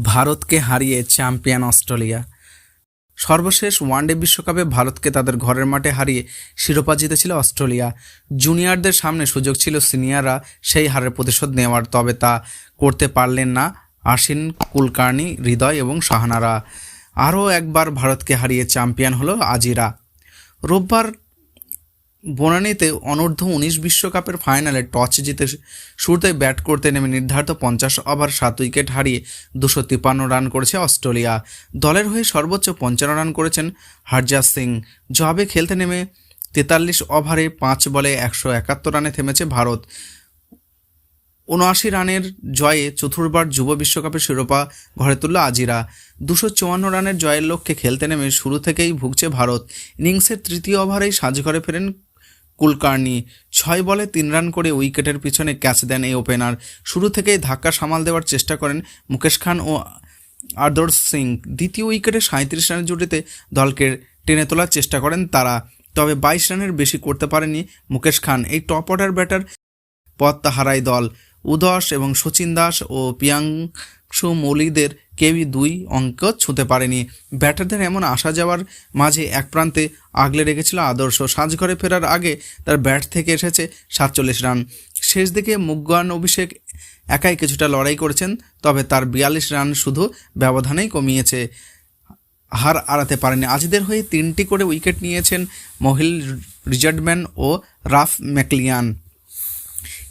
ভারতকে হারিয়ে champion Australia. সর্বশেষ ওয়ানডে বিশ্বকাপে ভারতকে তাদের ঘরের মাঠে হারিয়ে শিরোপা জিতেছিল অস্ট্রেলিয়া। জুনিয়রদের সামনে সুযোগ ছিল সিনিয়ররা সেই হারের প্রতিশোধ নেওয়ার, তবে তা করতে পারলেন না আশিন কুলকার্নি, হৃদয় এবং সাহানারা আরও একবার ভারতকে হারিয়ে চ্যাম্পিয়ন হলো আজিরা। রোববার বনানীতে অনূর্ধ্ব উনিশ বিশ্বকাপের ফাইনালে টস জিতে শুরুতে ব্যাট করতে নেমে নির্ধারিত পঞ্চাশ ওভার, সাত উইকেট হারিয়ে দুশো তিপ্পান্ন রান করেছে অস্ট্রেলিয়া। দলের হয়ে সর্বোচ্চ পঞ্চান্ন রান করেছেন হরজাত সিং। জবাবে খেলতে নেমে তেতাল্লিশ ওভারে পাঁচ বলে একশো একাত্তর রানে থেমেছে ভারত। উনআশি রানের জয়ে চতুর্থবার যুব বিশ্বকাপের শিরোপা ঘরে তুলল আজিরা। দুশো চুয়ান্ন রানের জয়ের লক্ষ্যে খেলতে নেমে শুরু থেকেই ভুগছে ভারত। ইনিংসের তৃতীয় ওভারেই সাজঘরে ফেরেন কুলকার্নি। ছয় বলে তিন রান করে উইকেটের পিছনে ক্যাচ দেন এই ওপেনার। শুরু থেকেই ধাক্কা সামাল দেওয়ার চেষ্টা করেন মুকেশ খান ও আদর্শ সিং। দ্বিতীয় উইকেটে সাঁত্রিশ রানের জুটিতে দলকে টেনে তোলার চেষ্টা করেন তারা, তবে বাইশ রানের বেশি করতে পারেনি মুকেশ খান। এই টপ অর্ডার ব্যাটার পথ হারায় দল। উদস এবং সচিন দাস ও পিয়াংশু মৌলিকদের কেউই দুই অঙ্ক ছুঁতে পারেনি। ব্যাটারদের এমন আসা যাওয়ার মাঝে এক প্রান্তে আগলে রেখেছিল আদর্শ। সাজঘরে ফেরার আগে তার ব্যাট থেকে এসেছে সাতচল্লিশ রান। শেষ দিকে মুগ্গান অভিষেক একাই কিছুটা লড়াই করেছেন, তবে তার বিয়াল্লিশ রান শুধু ব্যবধানেই কমিয়েছে। হার আড়াতে পারেনি। আজিদের হয়ে তিনটি করে উইকেট নিয়েছেন মহিল রিজার্ডম্যান ও রাফ ম্যাকলিয়ান।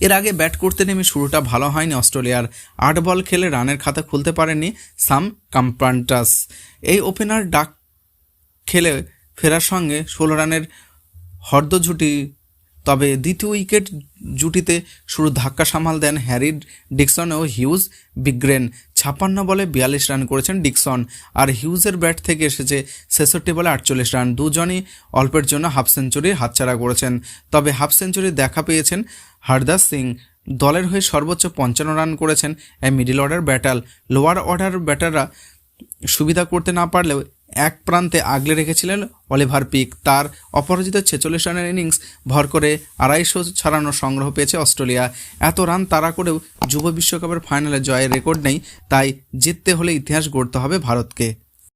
এর আগে ব্যাট করতে নেমে শুরুটা ভালো হয়নি অস্ট্রেলিয়ার। আট বল খেলে রানের খাতা খুলতে পারেনি সাম কাম্পান্টাস। এই ওপেনার ডাক খেলে ফেরার সঙ্গে ষোলো রানের হর্দ ঝুটি তবে দ্বিতীয় উইকেট জুটিতে শুরু ধাক্কা সামাল দেন হ্যারি ডিকসন ও হিউজ বিগ্রেন। ছাপ্পান্ন বলে বিয়াল্লিশ রান করেছেন ডিকসন, আর হিউজের ব্যাট থেকে এসেছে ছেষট্টি বলে আটচল্লিশ রান। দুজনই অল্পের জন্য হাফ সেঞ্চুরির হাতছাড়া করেছেন। তবে হাফ সেঞ্চুরি দেখা পেয়েছেন হরদাস সিং। দলের হয়ে সর্বোচ্চ পঞ্চান্ন রান করেছেন এই মিডিল অর্ডার ব্যাটাল। লোয়ার অর্ডার ব্যাটাররা সুবিধা করতে না পারলেও এক প্রান্তে আগলে রেখেছিলেন অলিভার পিক তার অপরাজিত ছেচল্লিশ রানের ইনিংস ভর করে আড়াইশো ছাড়ানোর সংগ্রহ পেয়েছে অস্ট্রেলিয়া। এত রান তারা করেও যুব বিশ্বকাপের ফাইনালে জয়ের রেকর্ড নেই, তাই জিততে হলে ইতিহাস গড়তে হবে ভারতকে।